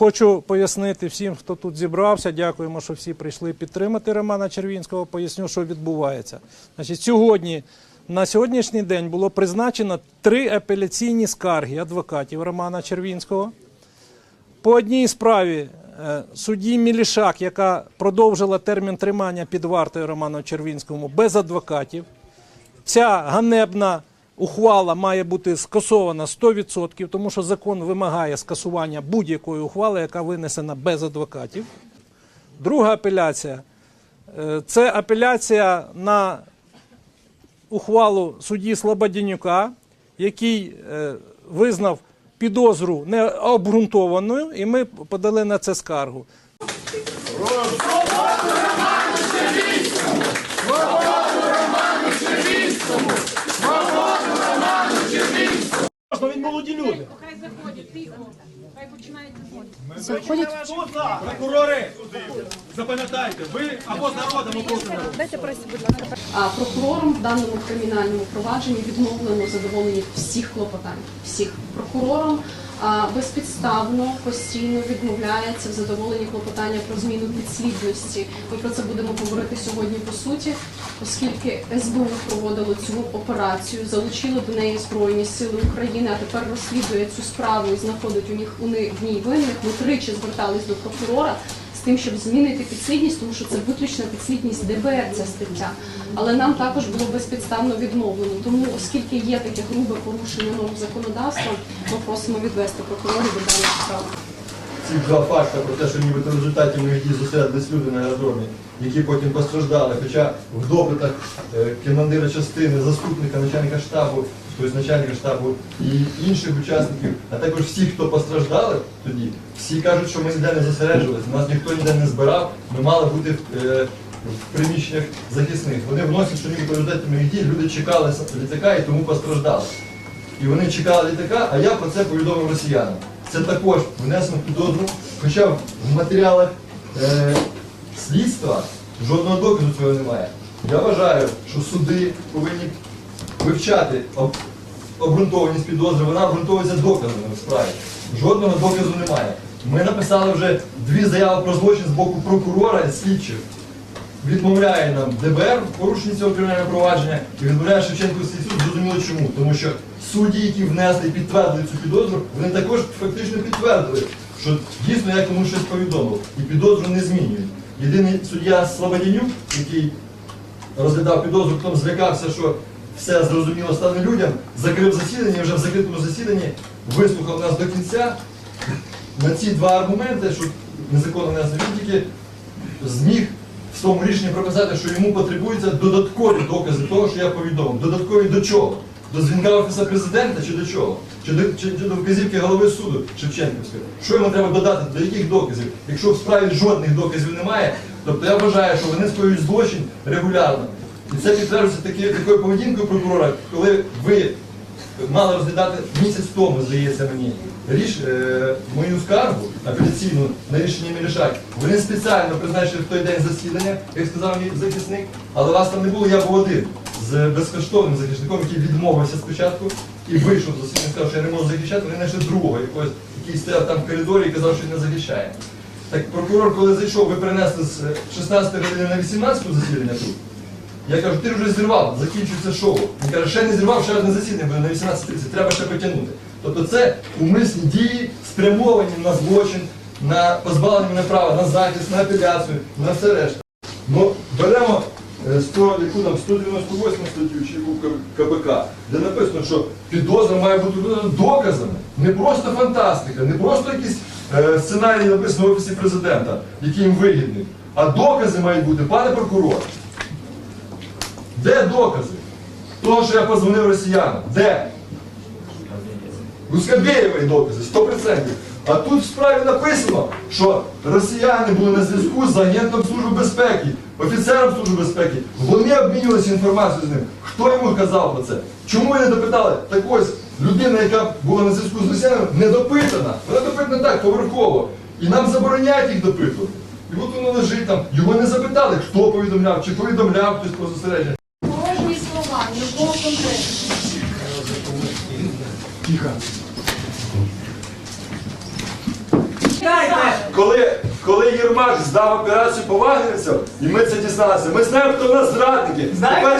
Хочу пояснити всім, хто тут зібрався. Дякуємо, що всі прийшли підтримати Романа Червінського. Поясню, що відбувається. Значить, сьогодні, на сьогоднішній день було призначено три апеляційні скарги адвокатів Романа Червінського. По одній справі е, судді Мілішак, яка продовжила термін тримання під вартою Роману Червінському без адвокатів. Ця ганебна ухвала має бути скасована 100%, тому що закон вимагає скасування будь-якої ухвали, яка винесена без адвокатів. Друга апеляція е, це апеляція на ухвалу судді Слободянюка, який е, визнав підозру необґрунтованою, і ми подали на це скаргу. Молоді люди. Хай заходять, тихо. Хай заходити. Заходять прокурори. Запам'ятайте, ви або з народом, або проти народу. Дайте пресі, будь ласка. А прокурором в даному кримінальному провадженні відмовлено задоволення всіх клопотань. Всіх прокурором а, безпідставно постійно відмовляється в задоволенні клопотання про зміну підслідності. Ми про це будемо говорити сьогодні по суті, оскільки СБУ проводило цю операцію, залучило до неї збройні сили України, а тепер розслідує цю справу і знаходить у них у них в ній винних. Ми тричі звертались до прокурора з тим, щоб змінити підслідність, тому що це виключна підслідність ДБР ця стаття. Але нам також було безпідставно відмовлено. Тому, оскільки є таке грубе порушення норм законодавства, ми просимо відвести прокурорів до даної справи. ці два факти про те, що нібито в результаті моїх дій зосередились люди на аеродромі, які потім постраждали. Хоча в допитах е, командира частини, заступника начальника штабу, тобто начальника штабу і інших учасників, а також всі, хто постраждали тоді, всі кажуть, що ми ніде не зосереджувалися, нас ніхто ніде не збирав, ми мали бути е, в приміщеннях захисних. Вони вносять, що результаті моїх дій люди чекали літака і тому постраждали. І вони чекали літака, а я про це повідомив росіянам. Це також внесено підозру, хоча в матеріалах е, слідства жодного доказу цього немає. Я вважаю, що суди повинні вивчати обґрунтованість підозри, вона обґрунтовується доказами в справі. Жодного доказу немає. Ми написали вже дві заяви про злочин з боку прокурора і слідчих відмовляє нам ДБР в порушенні цього кримінального провадження і відмовляє Шевченківський суд. Зрозуміло чому. Тому що судді, які внесли і підтвердили цю підозру, вони також фактично підтвердили, що дійсно я комусь щось повідомив. І підозру не змінюють. Єдиний суддя Слободянюк, який розглядав підозру, потім злякався, що все зрозуміло стане людям, закрив засідання, вже в закритому засіданні вислухав нас до кінця. На ці два аргументи, що незаконно внесли, він тільки зміг в своєму рішенні прописати, що йому потребуються додаткові докази того, що я повідомив. Додаткові до чого? До дзвінка офіса президента чи до чого? Чи до, чи, чи до вказівки голови суду Шевченківського? Що йому треба додати? До яких доказів? Якщо в справі жодних доказів немає, тобто я вважаю, що вони скоюють злочин регулярно. І це підтверджується такою поведінкою прокурора, коли ви мали розглядати місяць тому, здається мені, ріш, е, мою скаргу апеляційну на рішення Мілішак. Вони спеціально призначили в той день засідання, як сказав мій захисник, але вас там не було, я був один з безкоштовним захисником, який відмовився спочатку і вийшов з засідання, сказав, що я не можу захищати, вони знайшли другого, якогось, який стояв там в коридорі і казав, що не захищає. Так прокурор, коли зайшов, ви принесли з 16 години на 18 засідання тут. Я кажу, ти вже зірвав, закінчується шоу. Він каже, ще не зірвав, ще одне засідання буде на 18.30, треба ще потягнути. Тобто це умисні дії, спрямовані на злочин, на позбавлення мене права, на захист, на апеляцію, на все решта. Ну, беремо е, 100, яку там, 198 статтю чи яку К- КПК, де написано, що підозра має бути доказами. Не просто фантастика, не просто якісь е, сценарії написані в Офісі президента, які їм вигідні, а докази мають бути, пане прокурор. Де докази? Того, що я позвонив росіянам. Де? У Скабєєвої докази, 100%. А тут в справі написано, що росіяни були на зв'язку з агентом Служби безпеки, офіцером Служби безпеки. Вони обмінювалися інформацією з ним. Хто йому казав про це? Чому не допитали? Так ось людина, яка була на зв'язку з росіянами, не допитана. Вона допитана так, поверхово. І нам забороняють їх допитувати. І от воно лежить там. Його не запитали, хто повідомляв, чи повідомляв хтось про зосередження. Тихо. Коли, коли Єрмак здав операцію по вагнерівцям, і ми це дізналися, ми знаємо, хто в нас зрадники.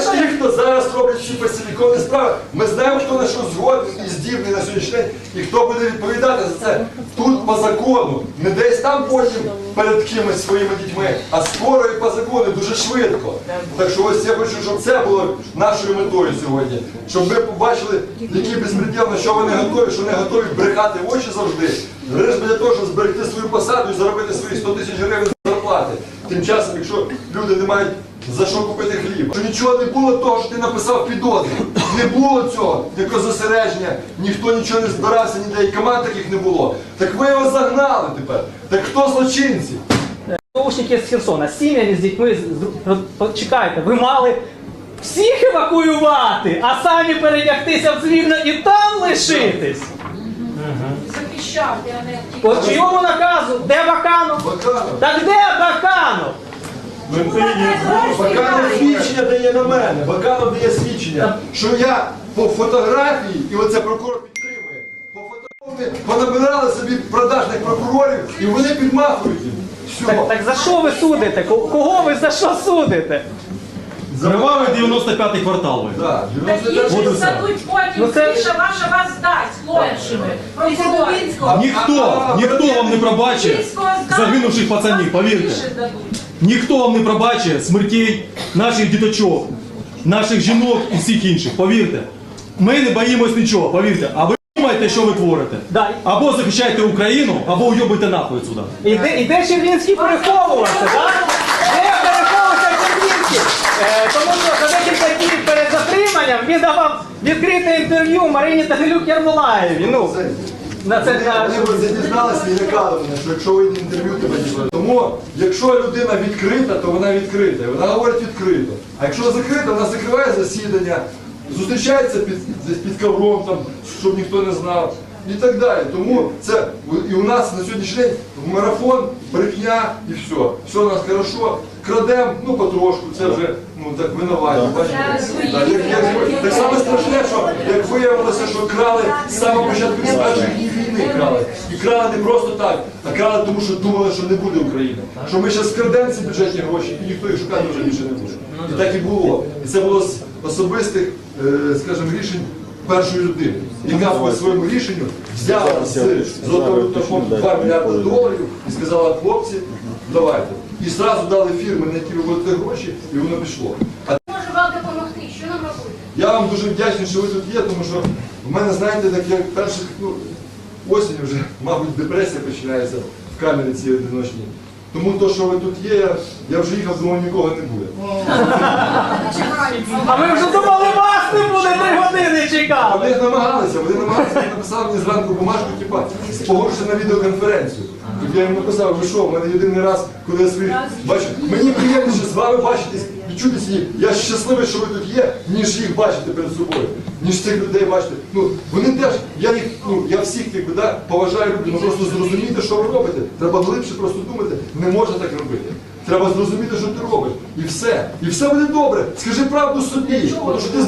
Хто ті, хто зараз роблять ці посілікові справи, ми знаємо, хто на що згоден і здібний на сьогоднішній день, і хто буде відповідати за це тут по закону. Не десь там потім перед кимось своїми дітьми, а скоро і по закону, дуже швидко. Так що ось я хочу, щоб це було нашою метою сьогодні. Щоб ми побачили, який безпреділ, на що вони готові, що вони готові брехати в очі завжди. Лише для того, щоб зберегти свою посаду і заробити свої 100 тисяч гривень зарплати. Тим часом, якщо люди не мають за що купити хліб, що нічого не було того, що ти написав підозрі. Не було цього, якого зосередження, ніхто нічого не збирався, ніде і команд таких не було. Так ви його загнали тепер. Так хто злочинці? Наушники з Херсона, з сім'ями з дітьми, з- почекайте, ви мали всіх евакуювати, а самі передягтися в цивільно і там лишитись. Захищати, а не. По чийому наказу? Де Баканов? Баканов. Так де Баканов? Баканов свідчення дає на мене. Баканов дає свідчення, що я по фотографії, і оце прокурор підтримує, по фотографії понабирали собі продажних прокурорів, і вони підмахують їм. Все. Так, так за що ви судите? Ко- Кого ви за що судите? Кривавий 95-й квартал ви. Да, Такі 99. ж здадуть потім, Ну, це- Тиша ваша вас дасть, хлопчими. Прокурор. Ніхто, ніхто вам не пробачить загинувших пацанів, повірте. Ніхто вам не пробачить смертей наших діточок, наших жінок і всіх інших. Повірте. Ми не боїмось нічого, повірте. А ви думаєте, що ви творите? Да. Або захищайте Україну, або уйобуйте нахуй сюди. І де, і де Червінський переховувався, так? Де переховувався Червінський? Е, тому що за декілька днів перед затриманням він давав відкрите інтерв'ю Марині Тагилюк Ярмолаєві. Ну, на це. Вони дізналися і лякали мене, що якщо ви інтерв'ю тебе діли. Тому, якщо людина відкрита, то вона відкрита. І вона говорить відкрито. А якщо закрита, вона закриває засідання, зустрічається під, десь під ковром, там, щоб ніхто не знав. І так далі. Тому це і у нас на сьогоднішній день марафон, брехня і все. Все у нас хорошо. Крадемо, ну потрошку, це вже ну так винуваті. Бачите? Так, як- як- Так само страшне, що як виявилося, що крали з самого початку з перших днів війни крали. І крали не просто так, а крали тому, що думали, що не буде України. Що ми зараз скрадемо ці бюджетні гроші, і ніхто їх шукати вже більше не буде. І так і було. І це було з особистих, е, скажімо, рішень першої людини, яка по своєму рішенню взяла з золотого фонду 2 мільярди доларів і сказала, хлопці, давайте. І зразу дали фірми, на які ви будете гроші, і воно пішло. А вам допомогти, що нам робити? я вам дуже вдячний, що ви тут є, тому що в мене, знаєте, так як перших, ну, осінь вже, мабуть, депресія починається в камері цій одиночній. Тому то, що ви тут є, я, я вже їхав, думав, нікого не буде. А ми вже думали, вас не буде три години А чекали. Вони намагалися, вони намагалися, вони написали мені зранку бумажку, типа, погоджуйся на відеоконференцію. І я їм написав, ви що, в мене єдиний раз, коли я своїх бачу, мені приємніше з вами бачитись, відчутись їх. Я щасливий, що ви тут є, ніж їх бачити перед собою, ніж цих людей бачити. Ну, вони теж, я їх, ну, я всіх якби, да, поважаю, люблю, ну просто зрозуміти, що ви робите. Треба глибше просто думати, не можна так робити. Треба зрозуміти, що ти робиш. І все. І все буде добре. Скажи правду собі. Тому що ти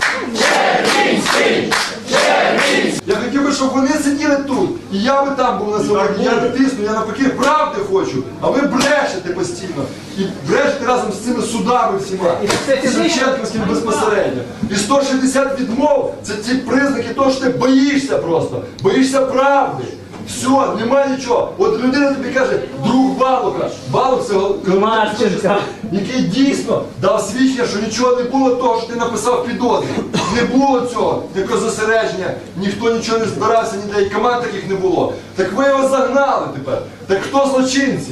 я хотів би, щоб вони сиділи тут, і я би там був на заводі. Я не тисну, я навпаки правди хочу, а ви брешете постійно. І брешете разом з цими судами всіма. І? Шевченківським безпосередньо. І 160 відмов це ці признаки того, що ти боїшся просто, боїшся правди. Все, немає нічого. От людина тобі каже, друг Балуха. Балух це Марченка. який дійсно дав свідчення, що нічого не було того, що ти написав підозрі. Не було цього, якого зосередження, ніхто нічого не збирався, ніде і команд таких не було. Так ви його загнали тепер. Так хто злочинці?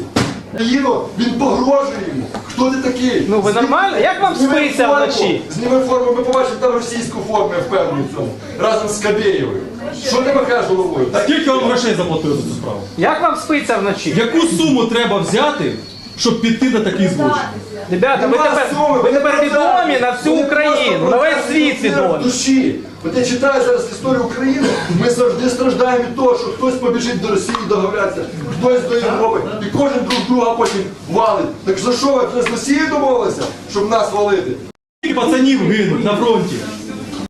Країну, він погрожує йому. Хто ти такий? Ну, ви нормально? Як вам зніми спиться форму, вночі? Зніми форму, ми побачимо там російську форму, я впевнений в цьому. Разом з Кабєєвою. Що ти махаєш головою? Скільки вам грошей заплатили за цю справу? Як вам спиться вночі? Яку суму треба взяти, щоб піти на такий злочин? Ребята, ви Нема тепер, суми, ви тепер відомі на всю Україну, на весь світ відомі. душі. От я читаю зараз історію України, ми завжди страждаємо від того, що хтось побіжить до Росії договорятися, хтось до Європи, і кожен друг друга потім валить. Так за що ви вже з Росією домовилися, щоб нас валити? Скільки пацанів гинуть на фронті?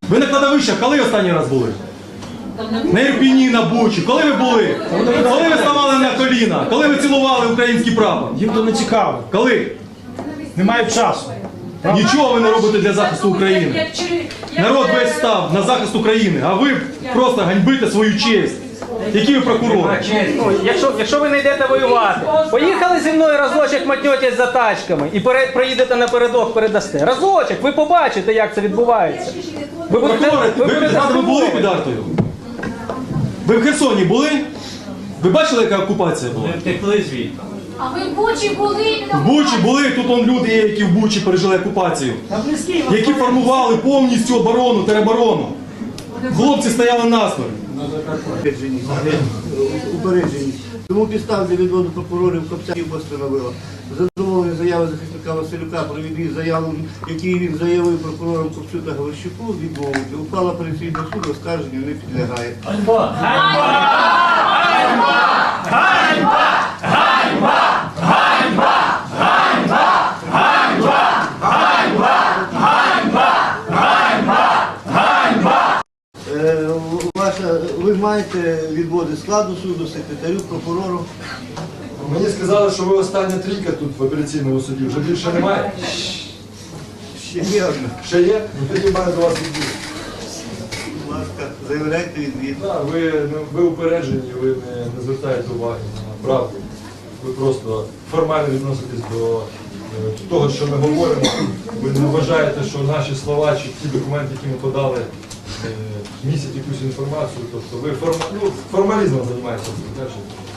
Ви на кладовищах коли останній раз були? На Ірпіні, на Бучі. Коли ви були? Коли ви ставали на коліна? Коли ви цілували український прапор? Їм то не цікаво. Коли? Немає часу. Нічого ви не робите для захисту України. Народ весь став на захист України, а ви просто ганьбите свою честь. Які ви прокурори? Ну, якщо, якщо ви не йдете воювати, поїхали зі мною разочок матьотять за тачками і пере, проїдете напередок, передасте. Разочок, ви побачите, як це відбувається. Ви будете, Прокурори, ви ви, будете ви, ви були під Артою? Ви в Херсоні були? Ви бачили, яка окупація була? Втекли звідти. А ви в Бучі були? В Бучі були, тут он люди є, які в Бучі пережили окупацію. Які формували повністю оборону, тероборону. Хлопці стояли насмерть. упереджені, упереджені. Тому підстав для відводу прокурорів Копцяків постановила. Задоволені заяви захисника Василюка про відвід заяву, який він заявив прокурорам Копцю та Галищуку, відмовити. Ухвала апеляційного суду оскарженню не підлягає. Е, Ваша, ви маєте відводи складу суду, секретарю, прокурору. Мені сказали, що ви остання трійка тут в апеляційному суді. Вже більше немає. Ще є одна. Ще є? Ну тоді мене до вас відбір. Будь ласка, заявляйте відвід. Да, ви, ну, ви упереджені, ви не, не звертаєте уваги на правду. Ви просто формально відноситесь до е, того, що ми говоримо. Ви не вважаєте, що наші слова чи ті документи, які ми подали, містять якусь інформацію. Тобто ви форма, ну, формалізмом займаєтеся.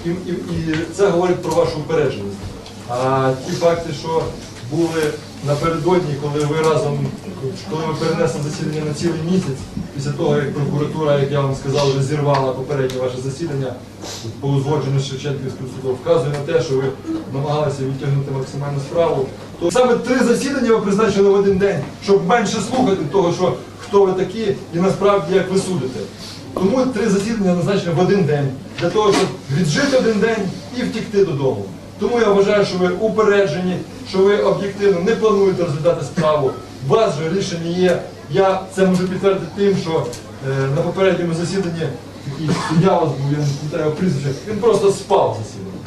І, і, і це говорить про вашу упередженість. А ті факти, що були напередодні, коли ви разом, коли ви перенесли засідання на цілий місяць, після того, як прокуратура, як я вам сказав, вже зірвала попереднє ваше засідання по узгодженню з Шевченківським судом, вказує на те, що ви намагалися відтягнути максимальну справу. То саме три засідання ви призначили в один день, щоб менше слухати того, що хто ви такі і насправді як ви судите. Тому три засідання назначені в один день, для того, щоб віджити один день і втікти додому. Тому я вважаю, що ви упереджені, що ви об'єктивно не плануєте розглядати справу. У вас же рішення є. Я це можу підтвердити тим, що е, на попередньому засіданні такий вас був, я не пам'ятаю прізвище, він просто спав засідання.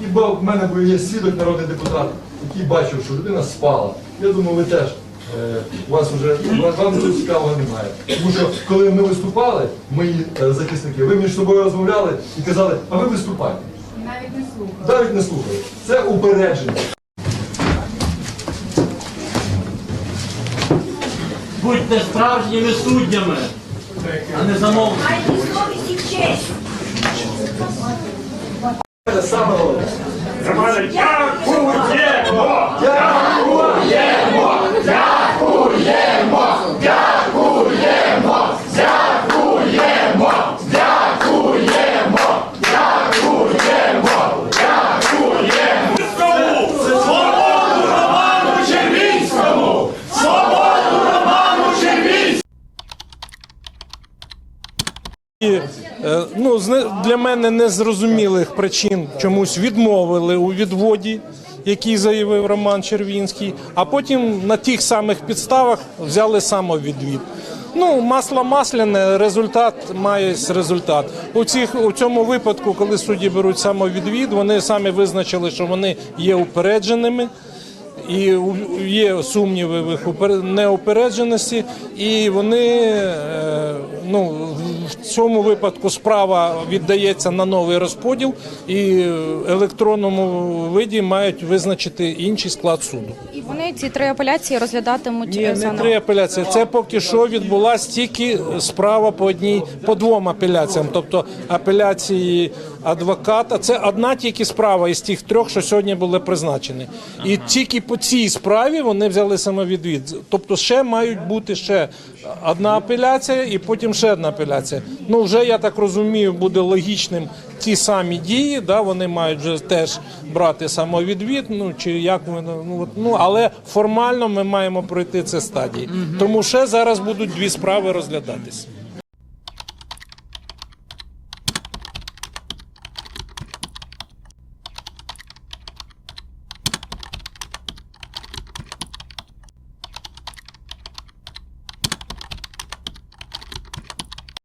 І в мене є свідок, народний депутат, який бачив, що людина спала. Я думаю, ви теж. Е, У вас вже цікавого немає. Тому що коли ми виступали, мої е, захисники, ви між собою розмовляли і казали, а ви виступайте. Навіть не слухали. Навіть не слухали. Це упередження. Будьте справжніми суддями, а не замовниками. Майте совість і честь. Це саме головне. І, е, ну, з не- для мене незрозумілих причин чомусь відмовили у відводі, який заявив Роман Червінський, а потім на тих самих підставах взяли самовідвід. Ну, масло масляне, результат має результат. У, цих, у цьому випадку, коли судді беруть самовідвід, вони самі визначили, що вони є упередженими і є сумніви в неупередженості, і вони е, ну, в цьому випадку справа віддається на новий розподіл, і електронному виді мають визначити інший склад суду. Вони ці три апеляції розглядатимуть Ні, е, не три апеляції. Це поки що відбулася тільки справа по одній, по двом апеляціям. Тобто апеляції адвоката. Це одна тільки справа із тих трьох, що сьогодні були призначені. І тільки по цій справі вони взяли самовідвід. Тобто ще мають бути ще одна апеляція і потім ще одна апеляція. Ну вже я так розумію, буде логічним ті самі дії. Да, вони мають вже теж брати самовідвід. Ну чи як вони ну от ну але формально ми маємо пройти це стадії. Тому ще зараз будуть дві справи розглядатись.